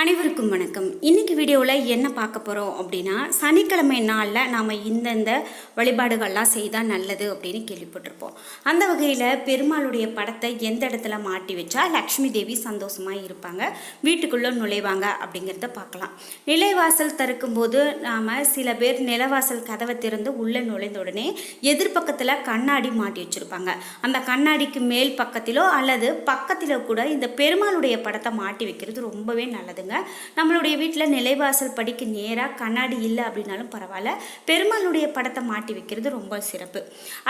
அனைவருக்கும் வணக்கம். இன்னைக்கு வீடியோவில் என்ன பார்க்க போகிறோம் அப்படின்னா சனிக்கிழமை நாளில் நாம் இந்தந்த வழிபாடுகள்லாம் செய்தால் நல்லது அப்படின்னு கேள்விப்பட்டிருப்போம். அந்த வகையில் பெருமாளுடைய படத்தை எந்த இடத்துல மாட்டி வச்சா லக்ஷ்மி தேவி சந்தோஷமாக இருப்பாங்க? வீட்டுக்குள்ளே நுழைவாங்க அப்படிங்கிறத பார்க்கலாம். நிலைவாசல் திறக்கும்போது நாம் சில பேர் நிலவாசல் கதவை திறந்து உள்ளே நுழைந்த உடனே எதிர்பக்கத்தில் கண்ணாடி மாட்டி வச்சுருப்பாங்க. அந்த கண்ணாடிக்கு மேல் பக்கத்திலோ அல்லது பக்கத்திலோ கூட இந்த பெருமாளுடைய படத்தை மாட்டி வைக்கிறது ரொம்பவே நல்லதுங்க நம்மளுடைய வீட்டில் நிலைவாசல் படிக்கு நேராக கண்ணாடி இல்லை அப்படின்னாலும் பரவாயில்ல. பெருமாளுடைய படத்தை மாட்டி வைக்கிறது ரொம்ப சிறப்பு.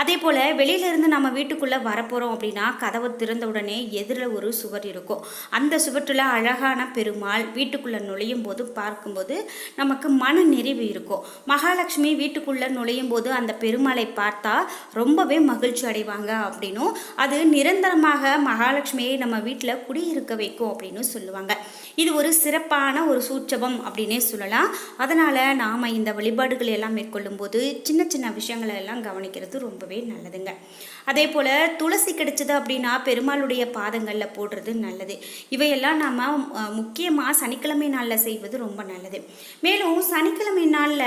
அதே போல் வெளியிலேருந்து நம்ம வீட்டுக்குள்ளே வரப்போகிறோம் அப்படின்னா கதவை திறந்த உடனே எதிரில் ஒரு சுவர் இருக்கும். அந்த சுவற்றில் அழகான பெருமாள் வீட்டுக்குள்ளே நுழையும் போது பார்க்கும்போது நமக்கு மன நிறைவு இருக்கும். மகாலட்சுமி வீட்டுக்குள்ளே நுழையும் போது அந்த பெருமாளை பார்த்தா ரொம்பவே மகிழ்ச்சி அடைவாங்க அப்படின்னும் அது நிரந்தரமாக மகாலட்சுமியை நம்ம வீட்டில் குடியிருக்க வைக்கும் அப்படின்னு சொல்லுவாங்க. இது ஒரு சிறப்பான ஒரு சூட்சபம் அப்படின்னே சொல்லலாம். அதனால் நாம் இந்த வழிபாடுகள் எல்லாம் மேற்கொள்ளும் போது சின்ன சின்ன விஷயங்களை எல்லாம் கவனிக்கிறது ரொம்பவே நல்லதுங்க. அதே போல் துளசி கிடைச்சது அப்படின்னா பெருமாளுடைய பாதங்களில் போடுறது நல்லது. இவையெல்லாம் நாம் முக்கியமாக சனிக்கிழமை நாளில் செய்வது ரொம்ப நல்லது. மேலும் சனிக்கிழமை நாளில்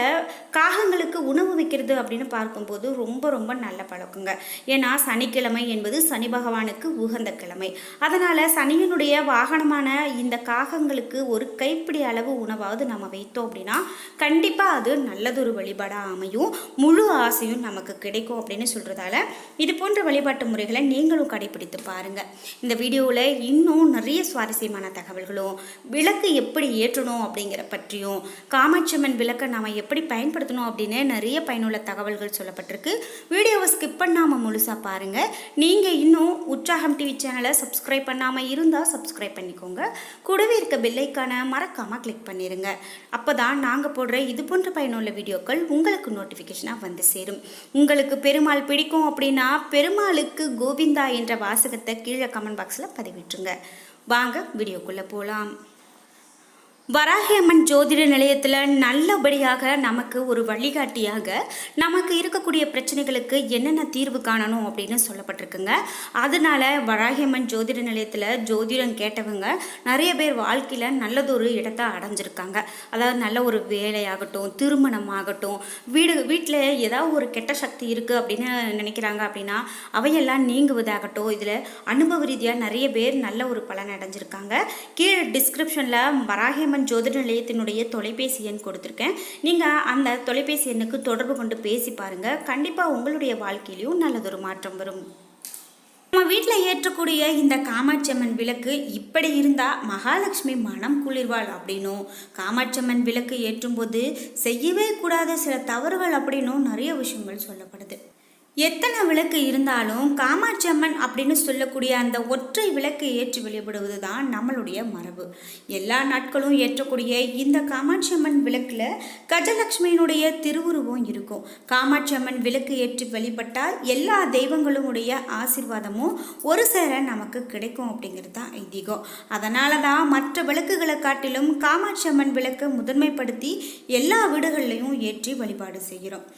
காகங்களுக்கு உணவு வைக்கிறது அப்படின்னு பார்க்கும்போது ரொம்ப ரொம்ப நல்ல பழக்கங்க. ஏன்னா சனிக்கிழமை என்பது சனி பகவானுக்கு உகந்த கிழமை. அதனால் சனியினுடைய வாகனமான இந்த காகங்களுக்கு ஒரு கைப்பிடி அளவு உணவாவது நம்ம வைத்தோம் அப்படின்னா கண்டிப்பாக அது நல்லதொரு வழிபாடாக அமையும். முழு ஆசையும் நமக்கு கிடைக்கும் அப்படின்னு சொல்கிறதால இது போன்ற வழிபாட்டு முறைகளை நீங்களும் கடைபிடித்து பாருங்கள் இந்த வீடியோவில் இன்னும் நிறைய சுவாரஸ்யமான தகவல்களும் விளக்கு எப்படி ஏற்றணும் அப்படிங்கிற பற்றியும் காமாட்சியம்மன் விளக்கை நாம் எப்படி பயன்படுத்தணும் அப்படின்னு நிறைய பயனுள்ள தகவல்கள் சொல்லப்பட்டிருக்கு. வீடியோவை ஸ்கிப் பண்ணாமல் முழுசாக பாருங்கள் நீங்கள் இன்னும் உற்சாகம் டிவி சேனலை சப்ஸ்கிரைப் பண்ணாமல் இருந்தால் சப்ஸ்கிரைப் பண்ணிக்கோங்க. கூடவே இருக்க பெல்லைக்கான மறக்காமல் கிளிக் பண்ணிடுங்க அப்போ தான் நாங்கள் போடுற இது போன்ற பயனுள்ள வீடியோக்கள் உங்களுக்கு நோட்டிஃபிகேஷனாக வந்து சேரும். உங்களுக்கு பெருமாள் பிடிக்கும் அப்படின்னா பெருமாளுக்கு கோவிந்தா என்ற வாசகத்தை கீழே கமெண்ட் பாக்ஸில் பதிவிட்டுருங்க. வாங்க வீடியோக்குள்ளே போகலாம் வராகியம்மன் ஜோதிட நிலையத்தில் நல்லபடியாக நமக்கு ஒரு வழிகாட்டியாக நமக்கு இருக்கக்கூடிய பிரச்சனைகளுக்கு என்னென்ன தீர்வு காணணும் அப்படின்னு சொல்லப்பட்டிருக்குங்க. அதனால வராகியம்மன் ஜோதிட நிலையத்தில் ஜோதிடம் கேட்டவங்க நிறைய பேர் வாழ்க்கையில் நல்லதொரு இடத்த அடைஞ்சிருக்காங்க. அதாவது நல்ல ஒரு வேலையாகட்டும் திருமணம் ஆகட்டும் வீடு வீட்டில் ஏதாவது ஒரு கெட்ட சக்தி இருக்குது அப்படின்னு நினைக்கிறாங்க அப்படின்னா அவையெல்லாம் நீங்குவதாகட்டும் இதில் அனுபவ ரீதியாக நிறைய பேர் நல்ல ஒரு பலன் அடைஞ்சிருக்காங்க. கீழே டிஸ்கிரிப்ஷனில் வராகியம்மன் ஜோதிட நிலையத்தினுடைய தொலைபேசி எண் கொடுத்துருக்கேன். நீங்கள் அந்த தொலைபேசி எண்ணுக்கு தொடர்பு கொண்டு பேசி பாருங்கள் கண்டிப்பாக உங்களுடைய வாழ்க்கையிலையும் நல்லதொரு மாற்றம் வரும். நம்ம வீட்டில் ஏற்றக்கூடிய இந்த காமாட்சியம்மன் விளக்கு இப்படி இருந்தால் மகாலட்சுமி மனம் குளிர்வாள் அப்படின்னும். காமாட்சியம்மன் விளக்கு ஏற்றும்போது செய்யவே கூடாத சில தவறுகள் அப்படின்னும் நிறைய விஷயங்கள் சொல்லப்படுது. எத்தனை விளக்கு இருந்தாலும் காமாட்சி அம்மன் அப்படின்னு சொல்லக்கூடிய அந்த ஒற்றை விளக்கு ஏற்றி வழிபடுவது தான் நம்மளுடைய மரபு. எல்லா நாட்களும் ஏற்றக்கூடிய இந்த காமாட்சி அம்மன் விளக்கில் கஜலட்சுமியினுடைய திருவுருவம் இருக்கும். காமாட்சி அம்மன் விளக்கு ஏற்றி வழிபட்டால் எல்லா தெய்வங்களுடைய ஆசிர்வாதமும் ஒரு சேர நமக்கு கிடைக்கும் அப்படிங்கிறது தான் ஐதீகம். அதனால தான் மற்ற விளக்குகளை காட்டிலும் காமாட்சி அம்மன் விளக்கை முதன்மைப்படுத்தி எல்லா வீடுகள்லையும் ஏற்றி வழிபாடு செய்கிறோம்.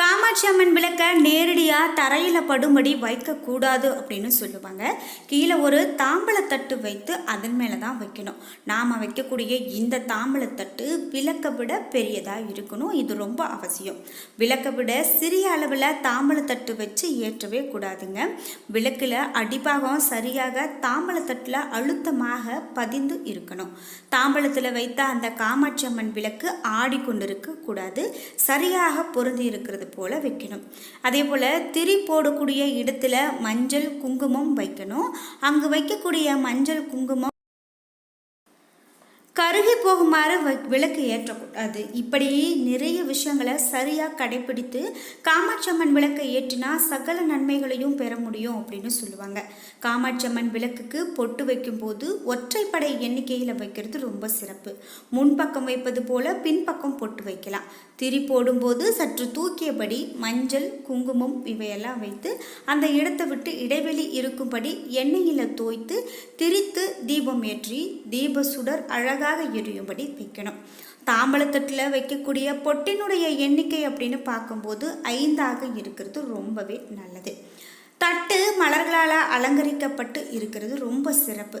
காமாட்சி அம்மன் விளக்க நேரடியாக தரையில் படும்படி வைக்கக்கூடாது அப்படின்னு சொல்லுவாங்க. கீழே ஒரு தாம்பழத்தட்டு வைத்து அதன் மேலே தான் வைக்கணும். நாம் வைக்கக்கூடிய இந்த தாம்பழத்தட்டு விளக்கை விட பெரியதாக இருக்கணும். இது ரொம்ப அவசியம். விளக்கை விட சிறிய அளவில் தாம்பழத்தட்டு வச்சு ஏற்றவே கூடாதுங்க. விளக்கில் அடிப்பாகம் சரியாக தாம்பழத்தட்டில் அழுத்தமாக பதிந்து இருக்கணும். தாம்பழத்தில் வைத்த அந்த காமாட்சி அம்மன் விளக்கு ஆடிக்கொண்டிருக்க கூடாது. சரியாக பொருந்தி இருக்கிறது வைக்கிறது போல் வைக்கணும். அதே போல் திரி போடக்கூடிய இடத்துல மஞ்சள் குங்குமம் வைக்கணும். அங்கே வைக்கக்கூடிய மஞ்சள் குங்குமம் கருகி போகுமாறு விளக்கு ஏற்றக்கூடாது. இப்படி நிறைய விஷயங்களை சரியாக கடைபிடித்து காமாட்சம்மன் விளக்கை ஏற்றினா சகல நன்மைகளையும் பெற முடியும் அப்படின்னு சொல்லுவாங்க. காமாட்சம்மன் விளக்குக்கு பொட்டு வைக்கும்போது ஒற்றைப்படை எண்ணிக்கையில் வைக்கிறது ரொம்ப சிறப்பு. முன்பக்கம் வைப்பது போல பின்பக்கம் பொட்டு வைக்கலாம். திரி போடும்போது சற்று தூக்கியபடி மஞ்சள் குங்குமம் இவையெல்லாம் வைத்து அந்த இடத்தை விட்டு இடைவெளி இருக்கும்படி எண்ணெயில் தோய்த்து திரி தீபம் ஏற்றி தீப சுடர் அழகாக எரியும்படி வைக்கணும் தாம்பழத்தட்டில் வைக்கக்கூடிய பொட்டினுடைய எண்ணிக்கை அப்படின்னு பார்க்கும்போது ஐந்தாக இருக்கிறது ரொம்பவே நல்லது. தட்டு மலர்களால் அலங்கரிக்கப்பட்டு இருக்கிறது ரொம்ப சிறப்பு.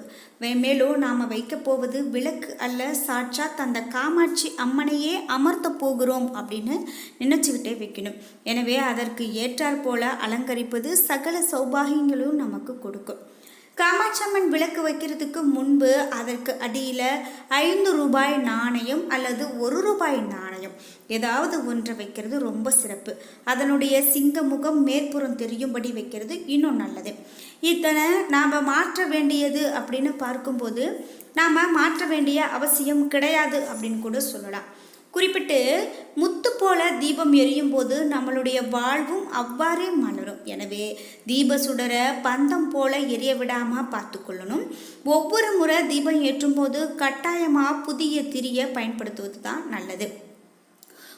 மேலும் நாம் வைக்க போவது விளக்கு அல்ல சாட்சாத் அந்த காமாட்சி அம்மனையே அமர்த்த போகிறோம் அப்படின்னு நினச்சிக்கிட்டே வைக்கணும். எனவே அதற்கு ஏற்றாற் போல அலங்கரிப்பது சகல சௌபாகியங்களும் நமக்கு கொடுக்கும். காமாட்சம்மன் விளக்கு வைக்கிறதுக்கு முன்பு அதற்கு அடியில் ஐந்து ரூபாய் நாணயம் அல்லது ஒரு ரூபாய் நாணயம். ஏதாவது ஒன்றை வைக்கிறது ரொம்ப சிறப்பு. அதனுடைய சிங்க முகம் மேற்புறம் தெரியும்படி வைக்கிறது இன்னும் நல்லது. இத்தனை நாம் மாற்ற வேண்டியது அப்படின்னு பார்க்கும்போது நாம் மாற்ற வேண்டிய அவசியம் கிடையாது அப்படின்னு கூட சொல்லலாம். குறிப்பிட்டு முத்து போல தீபம் எரியும் போது நம்மளுடைய வாழ்வும் அவ்வாறே மலரும். எனவே தீப சுடர பந்தம் போல எரிய விடாமல் பார்த்துக்கொள்ளணும். ஒவ்வொரு முறை தீபம் ஏற்றும் போது கட்டாயமாக புதிய திரியை பயன்படுத்துவது தான் நல்லது.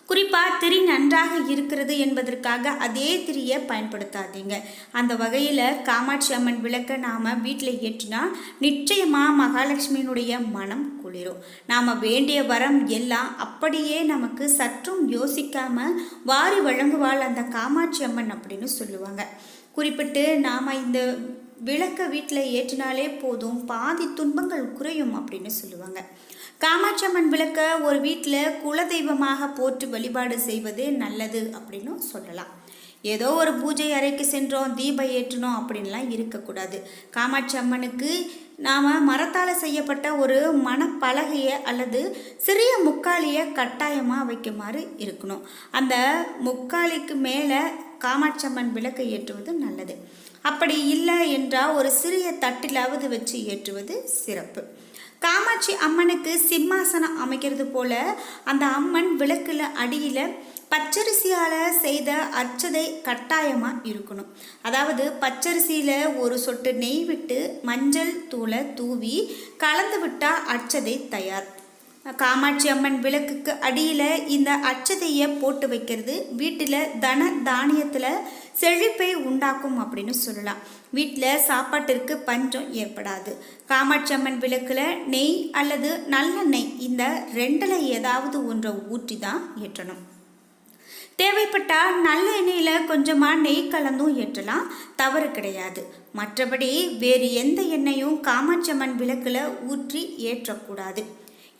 குறிப்பாக திரி நன்றாக இருக்கிறது என்பதற்காக அதே திரியை பயன்படுத்தாதீங்க. அந்த வகையில் காமாட்சி அம்மன் விளக்கை நாம் வீட்டில் ஏற்றினா நிச்சயமாக மகாலட்சுமியினுடைய மனம் குளிரும். நாம் வேண்டிய வரம் எல்லாம் அப்படியே நமக்கு சற்றும் யோசிக்காமல் வாரி வழங்குவாள் அந்த காமாட்சி அம்மன் அப்படின்னு சொல்லுவாங்க. குறிப்பிட்டு நாம் இந்த விளக்க வீட்டில் ஏற்றினாலே போதும் பாதி துன்பங்கள் குறையும் அப்படின்னு சொல்லுவாங்க. காமாட்சம்மன் விளக்க ஒரு வீட்டில் குலதெய்வமாக போற்று வழிபாடு செய்வது நல்லது அப்படின்னு சொல்லலாம். ஏதோ ஒரு பூஜை அறைக்கு சென்றோம் தீபம் ஏற்றினோம் அப்படின்லாம் இருக்கக்கூடாது. காமாட்சி அம்மனுக்கு நாம் மரத்தால் செய்யப்பட்ட ஒரு மணப்பலகையை அல்லது சிறிய முக்காலியை கட்டாயமாக வைக்குமாறு இருக்கணும். அந்த முக்காலிக்கு மேலே காமாட்சம்மன் விளக்கை ஏற்றுவது நல்லது. அப்படி இல்லை என்றால் ஒரு சிறிய தட்டிலாவது வச்சு ஏற்றுவது சிறப்பு. காமாட்சி அம்மனுக்கு சிம்மாசனம் அமைக்கிறது போல அந்த அம்மன் விளக்குல அடியில் பச்சரிசியால் செய்த அர்ச்சதை கட்டாயமாக இருக்கணும். அதாவது பச்சரிசியில் ஒரு சொட்டு நெய் விட்டு மஞ்சள் தூளை தூவி கலந்து விட்டால் அர்ச்சதை தயார். காமாட்சி அம்மன் விளக்குக்கு அடியில் இந்த அச்சதையை போட்டு வைக்கிறது. வீட்டில் தன தானியத்தில் செழிப்பை உண்டாக்கும் அப்படின்னு சொல்லலாம். வீட்டில் சாப்பாட்டிற்கு பஞ்சம் ஏற்படாது. காமாட்சி அம்மன் விளக்கில் நெய் அல்லது நல்லெண்ணெய் இந்த ரெண்டில் ஏதாவது ஒன்றை ஊற்றி தான் ஏற்றணும். தேவைப்பட்டால் நல்ல எண்ணெயில் கொஞ்சமாக நெய் கலந்தும் ஏற்றலாம். தவறு கிடையாது. மற்றபடி வேறு எந்த எண்ணெயும் காமாட்சி அம்மன் விளக்கில் ஊற்றி ஏற்றக்கூடாது.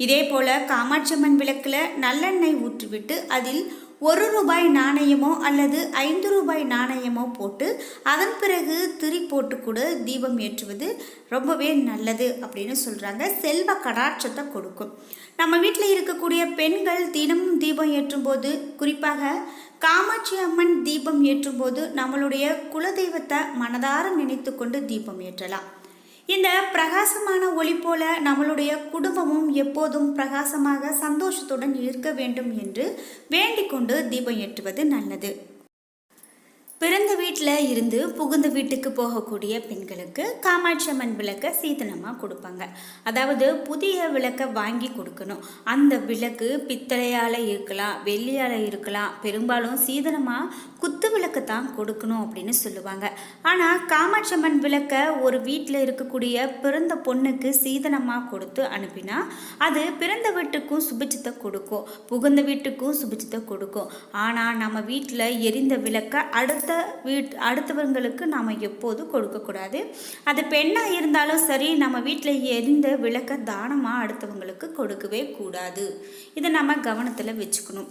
இதே போல் காமாட்சம்மன் விளக்கில் நல்லெண்ணெய் ஊற்றிவிட்டு அதில் ஒரு ரூபாய் நாணயமோ அல்லது ஐந்து ரூபாய் நாணயமோ போட்டு அதன் பிறகு திரி போட்டு கூட தீபம் ஏற்றுவது ரொம்பவே நல்லது அப்படின்னு சொல்கிறாங்க செல்வ கடாட்சத்தை கொடுக்கும். நம்ம வீட்டில் இருக்கக்கூடிய பெண்கள் தினமும் தீபம் ஏற்றும்போது குறிப்பாக காமாட்சி அம்மன் தீபம் ஏற்றும்போது நம்மளுடைய குலதெய்வத்தை மனதார நினைத்து கொண்டு தீபம் ஏற்றலாம். இந்த பிரகாசமான ஒளி போல நம்மளுடைய குடும்பமும் எப்போதும் பிரகாசமாக சந்தோஷத்துடன் இருக்க வேண்டும் என்று வேண்டிக் கொண்டு தீபம் ஏற்றுவது நல்லது. பிறந்த வீட்டில் இருந்து புகுந்த வீட்டுக்கு போகக்கூடிய பெண்களுக்கு காமாட்சி அம்மன் விளக்கை சீதனமாக கொடுப்பாங்க. அதாவது புதிய விளக்கை வாங்கி கொடுக்கணும். அந்த விளக்கு பித்தளையால் இருக்கலாம் வெள்ளியால் இருக்கலாம் பெரும்பாலும் சீதனமாக குத்து விளக்கு தான் கொடுக்கணும் அப்படின்னு சொல்லுவாங்க. ஆனால் காமாட்சி அம்மன் விளக்கை ஒரு வீட்டில் இருக்கக்கூடிய பிறந்த பொண்ணுக்கு சீதனமாக கொடுத்து அனுப்பினா அது பிறந்த வீட்டுக்கும் சுபிச்சத்தை கொடுக்கும். புகுந்த வீட்டுக்கும் சுபிச்சத்தை கொடுக்கும். ஆனால் நம்ம வீட்டில் எரிந்த விளக்கை அடுத்த வீட் அடுத்தவங்களுக்கு நாம் எப்போது கொடுக்கக்கூடாது. அது பெண்ணாக இருந்தாலும் சரி நம்ம வீட்டில் எரிந்த விளக்கை தானமாக அடுத்தவங்களுக்கு கொடுக்கவே கூடாது. இதை நம்ம கவனத்தில் வச்சுக்கணும்.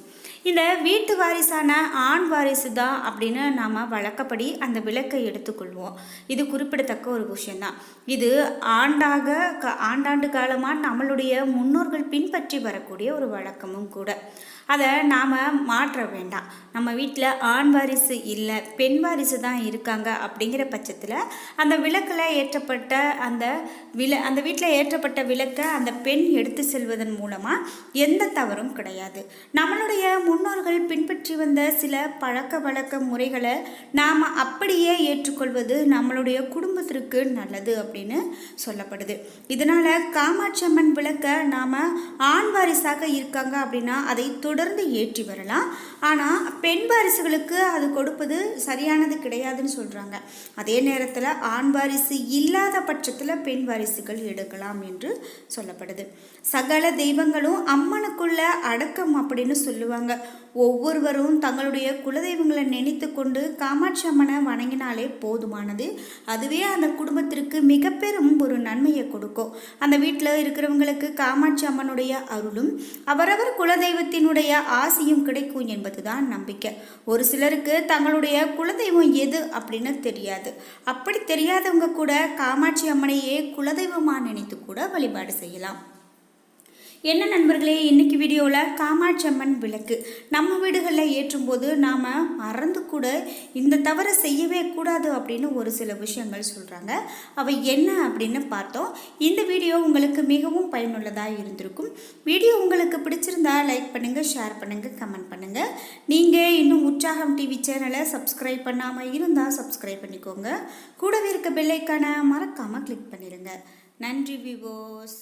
இந்த வீட்டு வாரிசான ஆண் வாரிசு தான் அப்படின்னு நாம் வழக்கப்படி அந்த விளக்கை எடுத்துக்கொள்வோம். இது குறிப்பிடத்தக்க ஒரு விஷயந்தான் இது ஆண்டாக க ஆண்டாண்டு காலமாக நம்மளுடைய முன்னோர்கள் பின்பற்றி வரக்கூடிய ஒரு வழக்கமும் கூட. அதை நாம் மாற்ற வேண்டாம். நம்ம வீட்டில் ஆண் வாரிசு இல்லை பெண் வாரிசு தான் இருக்காங்க அப்படிங்கிற பட்சத்தில் அந்த விளக்கில் ஏற்றப்பட்ட அந்த வில அந்த வீட்டில் ஏற்றப்பட்ட விளக்கை அந்த பெண் எடுத்து செல்வதன் மூலமாக எந்த தவறும் கிடையாது. நம்மளுடைய முன்னோர்கள் பின்பற்றி வந்த சில பழக்க வழக்க முறைகளை நாம் அப்படியே ஏற்றுக்கொள்வது நம்மளுடைய குடும்பத்திற்கு நல்லது அப்படின்னு சொல்லப்படுது. இதனால் காமாட்சி அம்மன் விளக்க நாம் ஆண் வாரிசாக இருக்காங்க அப்படின்னா அதை தொடர்ந்து ஏற்றி வரலாம். ஆனால் பெண் வாரிசுகளுக்கு அது கொடுப்பது சரியானது கிடையாதுன்னு சொல்கிறாங்க அதே நேரத்தில் ஆண் வாரிசு இல்லாத பட்சத்தில் பெண் வாரிசுகள் எடுக்கலாம் என்று சொல்லப்படுது. சகல தெய்வங்களும் அம்மனுக்குள்ள அடக்கம் அப்படின்னு சொல்லுவாங்க. ஒவ்வொருவரும் தங்களுடைய குலதெய்வங்களை நினைத்து கொண்டு காமாட்சி அம்மனை வணங்கினாலே போதுமானது. அதுவே அந்த குடும்பத்திற்கு மிக பெரும் ஒரு நன்மையை கொடுக்கும். அந்த வீட்டில் இருக்கிறவங்களுக்கு காமாட்சி அம்மனுடைய அருளும் அவரவர் குலதெய்வத்தினுடைய ஆசையும் கிடைக்கும் என்பதுதான் நம்பிக்கை. ஒரு சிலருக்கு தங்களுடைய குலதெய்வம் எது அப்படின்னு தெரியாது. அப்படி தெரியாதவங்க கூட காமாட்சி அம்மனையே குலதெய்வமாக நினைத்து கூட வழிபாடு செய்யலாம். என்ன நண்பர்களே இன்னைக்கு வீடியோவில் காமாட்சி அம்மன் விளக்கு. நம்ம வீடுகளில் ஏற்றும்போது நாம் மறந்து கூட இந்த தவறை செய்யவே கூடாது அப்படின்னு ஒரு சில விஷயங்கள் சொல்கிறாங்க அவை என்ன அப்படின்னு பார்த்தோம். இந்த வீடியோ உங்களுக்கு மிகவும் பயனுள்ளதாக இருந்திருக்கும். வீடியோ உங்களுக்கு பிடிச்சிருந்தா லைக் பண்ணுங்கள் ஷேர் பண்ணுங்கள் கமெண்ட் பண்ணுங்கள் நீங்கள் இன்னும் உற்சாகம் டிவி சேனலை சப்ஸ்கிரைப் பண்ணாமல் இருந்தால் சப்ஸ்கிரைப் பண்ணிக்கோங்க. கூடவே இருக்க பெல்லைக்கான மறக்காமல் கிளிக் பண்ணிடுங்க நன்றி விவோஸ்